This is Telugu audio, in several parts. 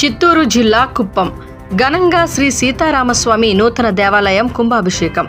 చిత్తూరు జిల్లా కుప్పం. ఘనంగా శ్రీ సీతారామస్వామి నూతన దేవాలయం కుంభాభిషేకం.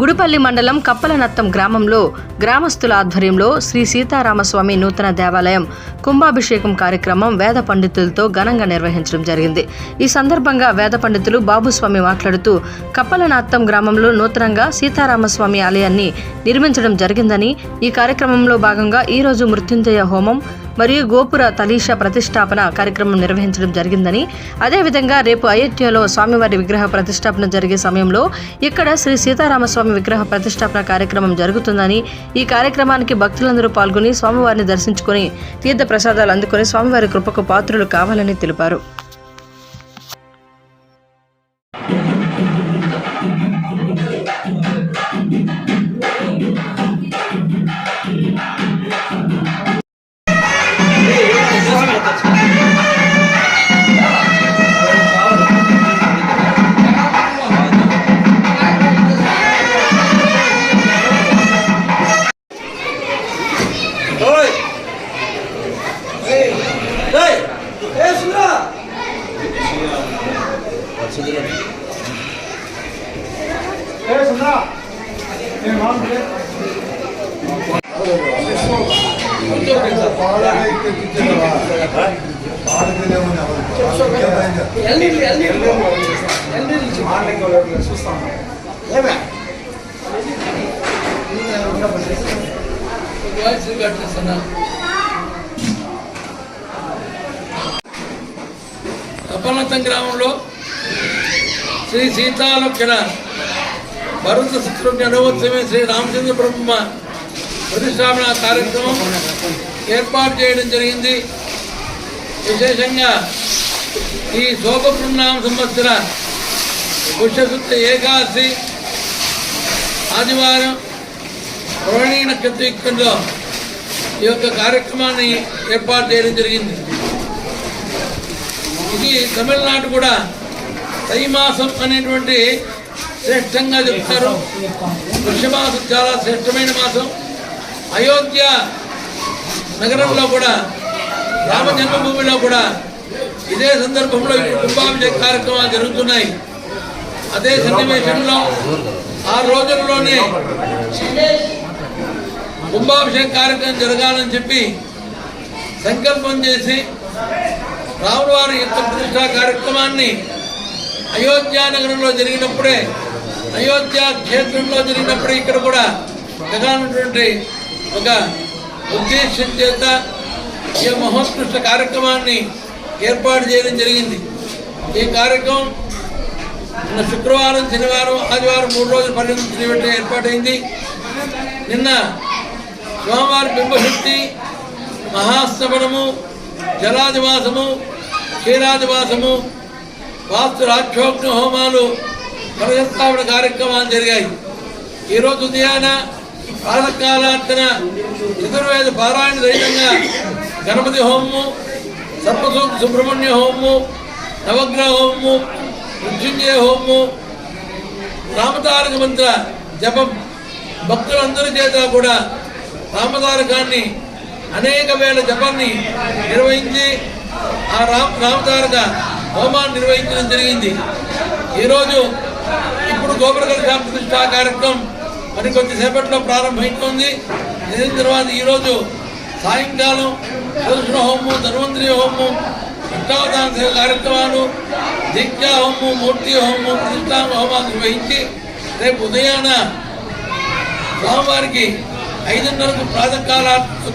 గుడిపల్లి మండలం కప్పలనత్తం గ్రామంలో గ్రామస్తుల ఆధ్వర్యంలో శ్రీ సీతారామస్వామి నూతన దేవాలయం కుంభాభిషేకం కార్యక్రమం వేద పండితులతో ఘనంగా నిర్వహించడం జరిగింది. ఈ సందర్భంగా వేద పండితులు బాబుస్వామి మాట్లాడుతూ కప్పలనాత్తం గ్రామంలో నూతనంగా సీతారామస్వామి ఆలయాన్ని నిర్మించడం జరిగిందని ఈ కార్యక్రమంలో భాగంగా ఈరోజు మృత్యుంజయ హోమం మరియు గోపుర తలీష ప్రతిష్టాపన కార్యక్రమం నిర్వహించడం జరిగిందని అదేవిధంగా రేపు అయోధ్యలో స్వామివారి విగ్రహ ప్రతిష్టాపన జరిగే సమయంలో ఇక్కడ శ్రీ సీతారామస్వామి విగ్రహ ప్రతిష్టాపన కార్యక్రమం జరుగుతుందని ఈ కార్యక్రమానికి భక్తులందరూ పాల్గొని స్వామివారిని దర్శించుకొని తీర్థ ప్రసాదాలు అందుకుని స్వామివారి కృపకు పాత్రులు కావాలని తెలిపారు. చూస్తాం కప్పలతం గ్రామంలో శ్రీ సీతాలక్షణ భరత శత్రుఘ్న అనువత్సవమే శ్రీ రామచంద్ర బ్రహ్మ ప్రతిష్టాపన కార్యక్రమం ఏర్పాటు చేయడం జరిగింది. విశేషంగా ఈ శోభపృణామ సంవత్సర పుష్యశుద్ధ ఏకాదశి ఆదివారం రోహిణీ నక్షత్ర యుక్తంలో ఈ యొక్క కార్యక్రమాన్ని ఏర్పాటు చేయడం జరిగింది. ఇది తమిళనాడు కూడా తైమాసం అనేటువంటి శ్రేష్టంగా చెప్తారు. వృషమాసం చాలా శ్రేష్టమైన మాసం. అయోధ్య నగరంలో కూడా రామ జన్మభూమిలో కూడా ఇదే సందర్భంలో ఇప్పుడు కుంభాభిషేక కార్యక్రమాలు జరుగుతున్నాయి. అదే సన్నివేశంలో ఆ రోజుల్లోనే కుంభాభిషేక కార్యక్రమం జరగాలని చెప్పి సంకల్పం చేసి రాముల వారి యొక్క ప్రతిష్టా కార్యక్రమాన్ని అయోధ్య నగరంలో జరిగినప్పుడే అయోధ్య క్షేత్రంలో జరిగినప్పుడే ఇక్కడ కూడా జరగాలన్నటువంటి ఒక ఉద్దేశం చేత ఈ మహోత్కృష్ట కార్యక్రమాన్ని ఏర్పాటు చేయడం జరిగింది. ఈ కార్యక్రమం నిన్న శుక్రవారం శనివారం ఆదివారం మూడు రోజులు పర్యటన ఏర్పాటైంది. నిన్న స్వామివారి బింబశక్తి మహాస్తమనము జలాదివాసము క్షీరాదివాసము వాస్తు రాక్షోగ్న హోమాలు ప్రజస్థాపన కార్యక్రమాలు జరిగాయి. ఈరోజు ఉదయాన ప్రాతకాలార్చన చతుర్వేద పారాయణ సహితంగా గణపతి హోమము సర్వసూక్తి సుబ్రహ్మణ్య హోమము నవగ్రహ హోమము మృత్యుంజయ హోమము రామతారక మంత్ర జపం భక్తులందరి చేత కూడా రామతారకాన్ని అనేక వేల జపాన్ని నిర్వహించి ఆ రామ రామతారక హోమాన్ని నిర్వహించడం జరిగింది. ఈరోజు ఇప్పుడు గోపురగల ప్రతిష్టా కార్యక్రమం మరి కొద్దిసేపట్లో ప్రారంభమవుతోంది దీని తర్వాత ఈరోజు సాయంకాలం కృష్ణ హోమం ధన్వంతరి హోమం అష్టావధాన కార్యక్రమాలు దిగ్గా హోమం మూర్తి హోమం ప్రతిష్టా హోమాలు నిర్వహించి రేపు ఉదయాన స్వామివారికి ఐదున్నరకు ప్రాతకాల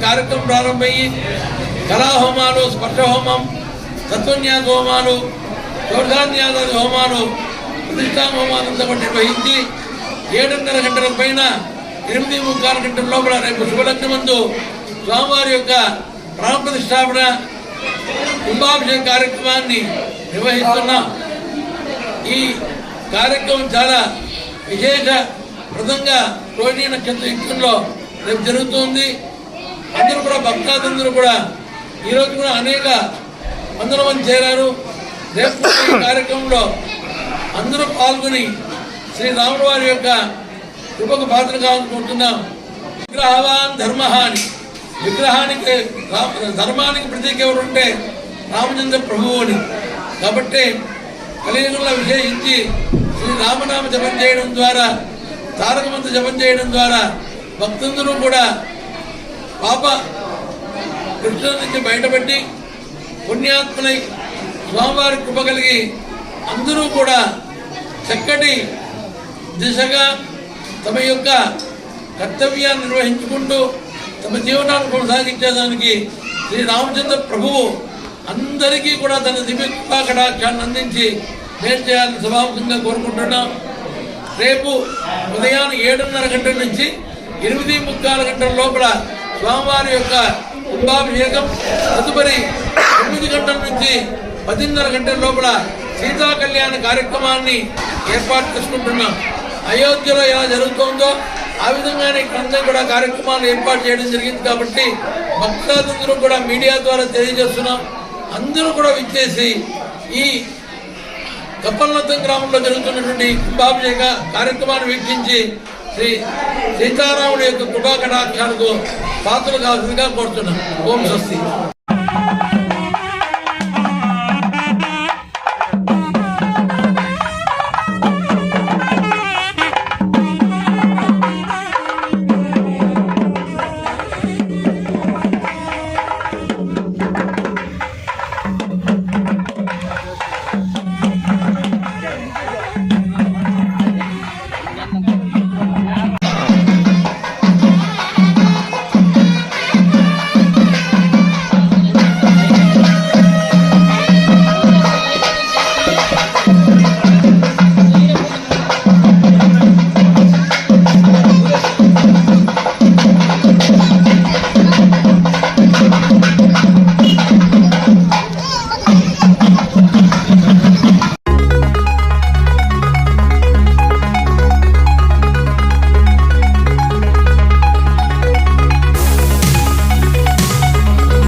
కార్యక్రమం ప్రారంభమయ్యి కళాహోమాలు స్పర్శ హోమం తత్వన్యాస హోమాలు చోర్ధాన్యాసాది హోమాలు ప్రతిష్టా హోమాలు నిర్వహించి ఏడున్నర గంటల పైన ఎనిమిది ముక్కాల గంటల లోపల రేపు శుభలగ్నం ముందు స్వామివారి యొక్క ప్రాణప్రతిష్టాపన కుంభాభిషేక కార్యక్రమాన్ని నిర్వహిస్తున్నాం. ఈ కార్యక్రమం చాలా విశేష ప్రదంగా రోహిణీ నక్షత్ర యుక్తంలో రేపు జరుగుతుంది. అందరూ కూడా భక్తాదులందరూ కూడా ఈరోజు కూడా అనేక వందల మంది చేరారు. రేపు కార్యక్రమంలో అందరూ పాల్గొని శ్రీరాముడు వారి యొక్క కృపకు పాత్ర కావాలనుకుంటున్నాం విగ్రహవాన్ ధర్మహాని. విగ్రహానికి ధర్మానికి ప్రతీక ఎవరు ఉంటే రామచంద్ర ప్రభువు అని. కాబట్టి కలియుగంలో విశేషించి శ్రీ రామనామ జపం చేయడం ద్వారా తారక మంత్ర జపం చేయడం ద్వారా భక్తులందరూ కూడా పాప కృష్ణ నుంచి బయటపడి పుణ్యాత్మలై స్వామివారి కృప కలిగి అందరూ కూడా చక్కటి దిశగా తమ యొక్క కర్తవ్యాన్ని నిర్వహించుకుంటూ తమ జీవనాన్ని కొనసాగించేదానికి శ్రీ రామచంద్ర ప్రభువు అందరికీ కూడా తన దివ్య కటాక్షాన్ని అందించి మేలు చేయాలని స్వభావికంగా కోరుకుంటున్నాం. రేపు ఉదయాన్న ఏడున్నర గంటల నుంచి ఎనిమిది ముక్కాల గంటల లోపల స్వామివారి యొక్క కుంభాభిషేకం. తదుపరి తొమ్మిది గంటల నుంచి పదిన్నర గంటల లోపల సీతా కళ్యాణ కార్యక్రమాన్ని ఏర్పాటు చేసుకుంటున్నాం. అయోధ్యలో ఎలా జరుగుతుందో ఆ విధంగానే ఇక్కడంతా కూడా కార్యక్రమాలు ఏర్పాటు చేయడం జరిగింది కాబట్టి భక్తులందరూ కూడా మీడియా ద్వారా తెలియజేస్తున్నాం. అందరూ కూడా విచ్చేసి ఈ కప్పలనత్తం గ్రామంలో జరుగుతున్నటువంటి కుంభాభిషేక కార్యక్రమాన్ని వీక్షించి శ్రీ సీతారాముడి యొక్క కృపా కటాక్షాలకు పాత్రలు కావాల్సిందిగా కోరుతున్నాం. ఓం స్వస్తి.